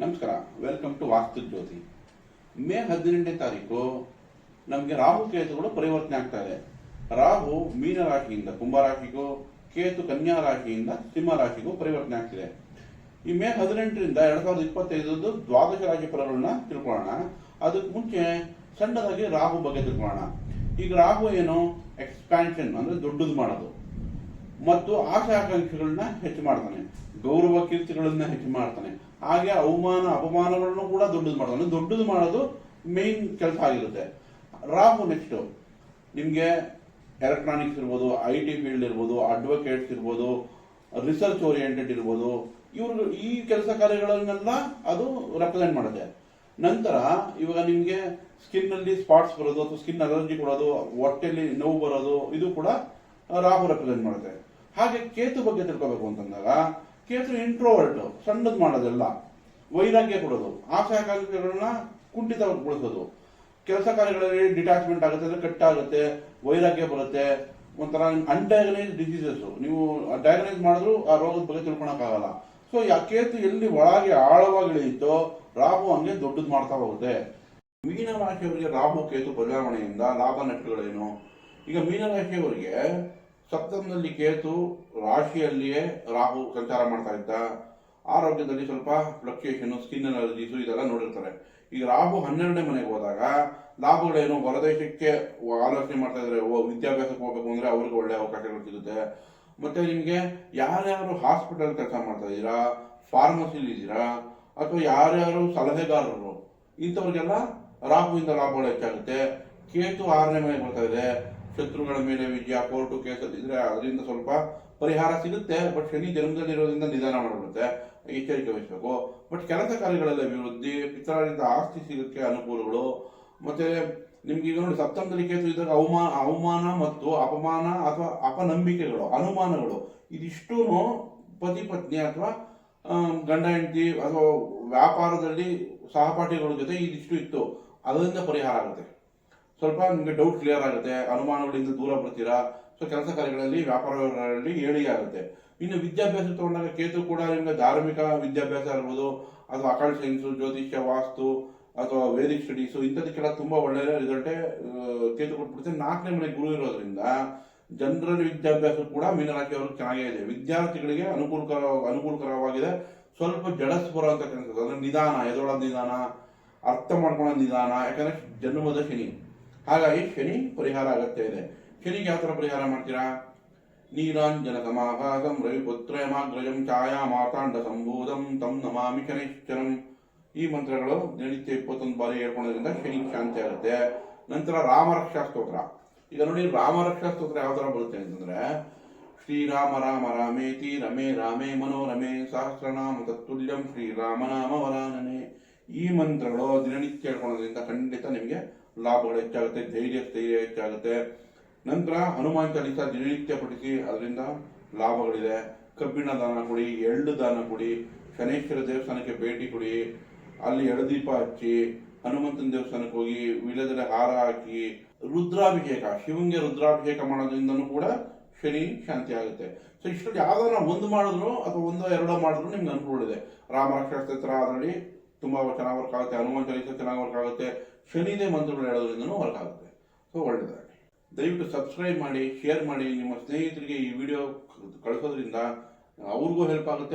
ನಮಸ್ಕಾರ welcome to Vastu Jyothi May ಹದಿನೆಂಟನೇ ತಾರೀಕು ನಮಗೆ ರಾಹು ಕೇತುಗಳು ಪರಿವರ್ತನೆ ಆಗ್ತಾ ಇದೆ. ರಾಹು ಮೀನ ರಾಶಿಯಿಂದ ಕುಂಭ ರಾಶಿಗೂ, ಕೇತು ಕನ್ಯಾ ರಾಶಿಯಿಂದ ಸಿಂಹ ರಾಶಿಗೂ ಪರಿವರ್ತನೆ ಆಗ್ತಿದೆ. ಈ ಮೇ ಹದಿನೆಂಟರಿಂದ ಎರಡ್ ಸಾವಿರದ ಇಪ್ಪತ್ತೈದು ದ್ವಾದಶ ರಾಶಿ ಫಲಗಳನ್ನ ತಿಳ್ಕೊಳ್ಳೋಣ. ಅದಕ್ಕೆ ಮುಂಚೆ ಸಣ್ಣದಾಗಿ ರಾಹು ಬಗ್ಗೆ ತಿಳ್ಕೊಳ್ಳೋಣ. ಈಗ ರಾಹು ಏನು? ಎಕ್ಸ್ಪ್ಯಾನ್ಷನ್ ಅಂದ್ರೆ ದೊಡ್ಡದು ಮಾಡೋದು. ಮತ್ತು ಆಶಾಕಾಂಕ್ಷೆಗಳನ್ನ ಆಕಾಂಕ್ಷೆಗಳನ್ನ ಹೆಚ್ಚು ಮಾಡ್ತಾನೆ. ಗೌರವ ಕೀರ್ತಿಗಳನ್ನ ಹೆಚ್ಚು ಮಾಡ್ತಾನೆ. ಹಾಗೆ ಅವಮಾನ, ಅಪಮಾನಗಳನ್ನು ಕೂಡ ದೊಡ್ಡದು ಮಾಡ್ತಾನೆ. ದೊಡ್ಡದು ಮಾಡೋದು ಮೇನ್ ಕೆಲಸ ಆಗಿರುತ್ತೆ. ರಾಹು ನೆಕ್ಸ್ಟ್ ನಿಮಗೆ ಎಲೆಕ್ಟ್ರಾನಿಕ್ಸ್ ಇರ್ಬೋದು ಐ ಟಿ ಫೀಲ್ಡ್ ಇರ್ಬೋದು ಅಡ್ವೊಕೇಟ್ಸ್ ಇರ್ಬೋದು ರಿಸರ್ಚ್ ಓರಿಯೆಂಟೆಡ್ ಇರ್ಬೋದು ಇವರು ಈ ಕೆಲಸ ಕಾರ್ಯಗಳನ್ನೆಲ್ಲ ಅದು ರೆಪ್ರೆಸೆಂಟ್ ಮಾಡುತ್ತೆ. ನಂತರ ಇವಾಗ ನಿಮಗೆ ಸ್ಕಿನ್ ಅಲ್ಲಿ ಸ್ಪಾಟ್ಸ್ ಬರೋದು ಅಥವಾ ಸ್ಕಿನ್ ಅಲರ್ಜಿ ಕೊಡೋದು, ಹೊಟ್ಟೆಲಿ ನೋವು ಬರೋದು, ಇದು ಕೂಡ ರಾಹು ರೆಪ್ರೆಸೆಂಟ್ ಮಾಡುತ್ತೆ. ಹಾಗೆ ಕೇತು ಬಗ್ಗೆ ತಿಳ್ಕೋಬೇಕು ಅಂತಂದಾಗ ಕೇತು ಇಂಟ್ರೋವರ್ಟ್ ಸಣ್ಣದು ಮಾಡೋದೆಲ್ಲ ವೈರಾಗ್ಯ ಕೊಡೋದು. ಆಸೆ ಆಕಾಂಕ್ಷೆಗಳನ್ನ ಕುಂಠಿತಗೊಳಿಸೋದು ಕೆಲಸ ಕಾರ್ಯಗಳಲ್ಲಿ ಡಿಟ್ಯಾಚ್ಮೆಂಟ್ ಆಗುತ್ತೆ, ಅಂದ್ರೆ ಕಟ್ಟಾಗುತ್ತೆ, ವೈರಾಗ್ಯ ಬರುತ್ತೆ. ಒಂಥರ ಅನ್ಡಯಾಗನೈಸ್ ಡಿಸೀಸಸ್ ನೀವು ಡಯಾಗನೈಸ್ ಮಾಡಿದ್ರು ಆ ರೋಗದ ಬಗ್ಗೆ ತಿಳ್ಕೊಳಕ್ಕಾಗಲ್ಲ. ಸೊ ಕೇತು ಎಲ್ಲಿ ಒಳಗೆ ಆಳವಾಗಿ ಇಳಿಯುತ್ತೋ, ರಾಹು ಹಂಗೆ ದೊಡ್ಡದು ಮಾಡ್ತಾ ಹೋಗುತ್ತೆ. ಮೀನ ರಾಶಿಯವರಿಗೆ ರಾಹು ಕೇತು ಬದಲಾವಣೆಯಿಂದ ಲಾಭ ನಷ್ಟಗಳೇನು ಈಗ ಮೀನ ರಾಶಿಯವರಿಗೆ ಸಪ್ತಮದಲ್ಲಿ ಕೇತು ರಾಶಿಯಲ್ಲಿಯೇ ರಾಹು ಸಂಚಾರ ಮಾಡ್ತಾ ಇದ್ದ. ಆರೋಗ್ಯದಲ್ಲಿ ಸ್ವಲ್ಪ ಫ್ಲಕ್ಚುಯೇಷನ್ ಸ್ಕಿನ್ ಅಲರ್ಜೀಸು ಇದೆಲ್ಲ ನೋಡಿರ್ತಾರೆ. ಈಗ ರಾಹು ಹನ್ನೆರಡನೇ ಮನೆಗೆ ಹೋದಾಗ ಲಾಭಗಳೇನು ಹೊರದೇಶಕ್ಕೆ ಆಲೋಚನೆ ಮಾಡ್ತಾ ಇದ್ರೆ ವಿದ್ಯಾಭ್ಯಾಸಕ್ಕೆ ಹೋಗ್ಬೇಕು ಅಂದ್ರೆ ಅವ್ರಿಗೆ ಒಳ್ಳೆ ಅವಕಾಶಗಳು ಸಿಗುತ್ತೆ. ಮತ್ತೆ ನಿಮಗೆ ಯಾರ್ಯಾರು ಹಾಸ್ಪಿಟಲ್ ಕೆಲಸ ಮಾಡ್ತಾ ಇದ್ದೀರಾ ಫಾರ್ಮಸಿಲಿ ಇದ್ದೀರಾ, ಅಥವಾ ಯಾರ್ಯಾರು ಸಲಹೆಗಾರರು, ಇಂಥವ್ರಿಗೆಲ್ಲ ರಾಹುವಿಂದ ಲಾಭಗಳು ಹೆಚ್ಚಾಗುತ್ತೆ. ಕೇತು ಆರನೇ ಮನೆಗೆ ಬರ್ತಾ ಇದೆ. ಶತ್ರುಗಳ ಮೇಲೆ ವಿಜಯ ಕೋರ್ಟು ಕೇಸಲ್ಲಿದ್ರೆ ಅದರಿಂದ ಸ್ವಲ್ಪ ಪರಿಹಾರ ಸಿಗುತ್ತೆ ಬಟ್ ಶನಿ ಜನ್ಮದಲ್ಲಿರೋದ್ರಿಂದ ನಿಧಾನ ಮಾಡಿಬಿಡುತ್ತೆ. ಎಚ್ಚರಿಕೆ ವಹಿಸಬೇಕು. ಬಟ್ ಕೆಲಸ ಕಾರ್ಯಗಳಲ್ಲಿ ಅಭಿವೃದ್ಧಿ ಪಿತರರಿಂದ ಆಸ್ತಿ ಸಿಗಕ್ಕೆ ಅನುಕೂಲಗಳು, ಮತ್ತೆ ನಿಮ್ಗೆ ಈಗ ನೋಡಿ ಸಪ್ತಮದಲ್ಲಿ ಕೇತು ಇದ್ದಾಗ ಅವಮಾನ ಅವಮಾನ ಮತ್ತು ಅಪಮಾನ ಅಥವಾ ಅಪನಂಬಿಕೆಗಳು, ಅನುಮಾನಗಳು ಇದಿಷ್ಟೂ ಪತಿ ಪತ್ನಿ ಅಥವಾ ಗಂಡ, ಹೆಂಡತಿ ಅಥವಾ ವ್ಯಾಪಾರದಲ್ಲಿ ಸಹಪಾಠಿಗಳ ಜೊತೆ ಇದಿಷ್ಟು ಇತ್ತು. ಅದರಿಂದ ಪರಿಹಾರ ಆಗುತ್ತೆ. ಸ್ವಲ್ಪ ನಿಮಗೆ ಡೌಟ್ ಕ್ಲಿಯರ್ ಆಗುತ್ತೆ, ಅನುಮಾನಗಳಿಂದ ದೂರ ಬರ್ತೀರಾ? ಸೊ ಕೆಲಸ ಕಾರ್ಯಗಳಲ್ಲಿ, ವ್ಯಾಪಾರಗಳಲ್ಲಿ ಏಳಿಗೆ ಆಗುತ್ತೆ. ಇನ್ನು ವಿದ್ಯಾಭ್ಯಾಸ ತಗೊಂಡಾಗ ಕೇತು ಕೂಡ ನಿಮಗೆ ಧಾರ್ಮಿಕ ವಿದ್ಯಾಭ್ಯಾಸ ಇರ್ಬೋದು ಅಥವಾ ಅಕಾಲ್ ಸೈನ್ಸು ಜ್ಯೋತಿಷ್ಯ, ವಾಸ್ತು, ಅಥವಾ ವೇದಿಕ್ ಸ್ಟಡೀಸು ಇಂಥದಕ್ಕೆಲ್ಲ ತುಂಬಾ ಒಳ್ಳೆಯ ರಿಸಲ್ಟೇ ಕೇತು ಕೊಟ್ಬಿಡುತ್ತೆ. ನಾಲ್ಕನೇ ಮನೆ ಗುರು ಇರೋದ್ರಿಂದ ಜನರಲ್ ವಿದ್ಯಾಭ್ಯಾಸ ಕೂಡ ಮೀನರಾಶಿಯವ್ರಿಗೆ ಚೆನ್ನಾಗೇ ಇದೆ. ವಿದ್ಯಾರ್ಥಿಗಳಿಗೆ ಅನುಕೂಲಕರ ಅನುಕೂಲಕರವಾಗಿದೆ. ಸ್ವಲ್ಪ ಜಡಸ್ ಕೆಲಸ ಅಂದ್ರೆ ನಿಧಾನ ಎದೊಳ ನಿಧಾನ, ಅರ್ಥ ಮಾಡ್ಕೊಳ್ಳೋ ನಿಧಾನ, ಯಾಕಂದ್ರೆ ಜನ್ಮದ ಶನಿ. ಹಾಗಾಗಿ ಶನಿ, ಪರಿಹಾರ ಅಗತ್ಯ ಇದೆ. ಶನಿಗೆ ಯಾವ ಥರ ಪರಿಹಾರ ಮಾಡ್ತೀರಾ? ನೀರಾಂಜನ ಸಮಾಭಾಸಂ ರವಿಪುತ್ರಯಮಾಗ್ರಜಂ ಛಾಯಾ ಮಾತಾಂಡ ಸಂಭೂತಂ ತಂ ನಮಾಮಿ ಶನೈಶ್ಚರಂ. ಈ ಮಂತ್ರಗಳು ದಿನನಿತ್ಯ ಇಪ್ಪತ್ತೊಂದು ಬಾರಿ ಹೇಳ್ಕೊಳ್ಳೋದ್ರಿಂದ ಶನಿ ಶಾಂತಿ ಆಗುತ್ತೆ. ನಂತರ ರಾಮರಕ್ಷಾ ಸ್ತೋತ್ರ. ಈಗ ನೋಡಿ, ರಾಮರಕ್ಷಾ ಸ್ತೋತ್ರ ಯಾವ ಥರ ಬರುತ್ತೆ ಅಂತಂದ್ರೆ, ಶ್ರೀರಾಮ ರಾಮ ರಾಮೇತಿ ರಮೇ ರಾಮೇ ಮನೋರಮೆ ಸಹಸ್ರನಾಮ ತತ್ತುಲ್ಯಂ ಶ್ರೀರಾಮನಾಮ ವರಾನನೆ. ಈ ಮಂತ್ರಗಳು ದಿನನಿತ್ಯ ಹೇಳ್ಕೊಳ್ಳೋದ್ರಿಂದ ಖಂಡಿತ ನಿಮಗೆ ಲಾಭಗಳು ಹೆಚ್ಚಾಗುತ್ತೆ, ಧೈರ್ಯ ಸ್ಥೈರ್ಯ ಹೆಚ್ಚಾಗುತ್ತೆ. ನಂತರ ಹನುಮಾನ್ ಚಾಲಿಸ ದಿನನಿತ್ಯ ಪಠಿಸಿ ಅದರಿಂದ ಲಾಭಗಳಿದೆ. ಕಬ್ಬಿಣ ದಾನ ಕೊಡಿ, ಎಳ್ಳು ದಾನ ಕೊಡಿ, ಶನೇಶ್ವರ ದೇವಸ್ಥಾನಕ್ಕೆ ಭೇಟಿ ಕೊಡಿ, ಅಲ್ಲಿ ಎಳದೀಪ ಹಚ್ಚಿ, ಹನುಮಂತನ ದೇವಸ್ಥಾನಕ್ಕೆ ಹೋಗಿ ವಿಲದರೆ ಹಾರ ಹಾಕಿ, ರುದ್ರಾಭಿಷೇಕ ಶಿವಂಗೆ ರುದ್ರಾಭಿಷೇಕ ಮಾಡೋದ್ರಿಂದನೂ ಕೂಡ ಶನಿ ಶಾಂತಿ ಆಗುತ್ತೆ. ಸೊ ಇಷ್ಟರಲ್ಲಿ ಯಾವ್ದಾರ ಒಂದು ಮಾಡಿದ್ರು ಅಥವಾ ಒಂದೋ ಎರಡೋ ಮಾಡಿದ್ರು ನಿಮ್ಗೆ ಅನುಕೂಲ ಇದೆ. ರಾಮರಕ್ಷಾಸ್ತ್ರ ಅದರಲ್ಲಿ ತುಂಬಾ ಚೆನ್ನಾಗಿ ವರ್ಕ್ ಆಗುತ್ತೆ. ಹನುಮಾನ್ ಚಾಲಿಸ ಚೆನ್ನಾಗಿ ವರ್ಕ್ ಆಗುತ್ತೆ. ಶನಿದೇ ಮಂತ್ರಗಳು ಹೇಳೋದ್ರಿಂದನೂ ವರ್ಕ್ ಆಗುತ್ತೆ ಸೊ ಒಳ್ಳೆಯದಾಗಲಿ ದಯವಿಟ್ಟು ಸಬ್ಸ್ಕ್ರೈಬ್ ಮಾಡಿ ಶೇರ್ ಮಾಡಿ. ನಿಮ್ಮ ಸ್ನೇಹಿತರಿಗೆ ಈ ವಿಡಿಯೋ ಕಳಿಸೋದ್ರಿಂದ ಅವ್ರಿಗೂ ಹೆಲ್ಪ್ ಆಗುತ್ತೆ.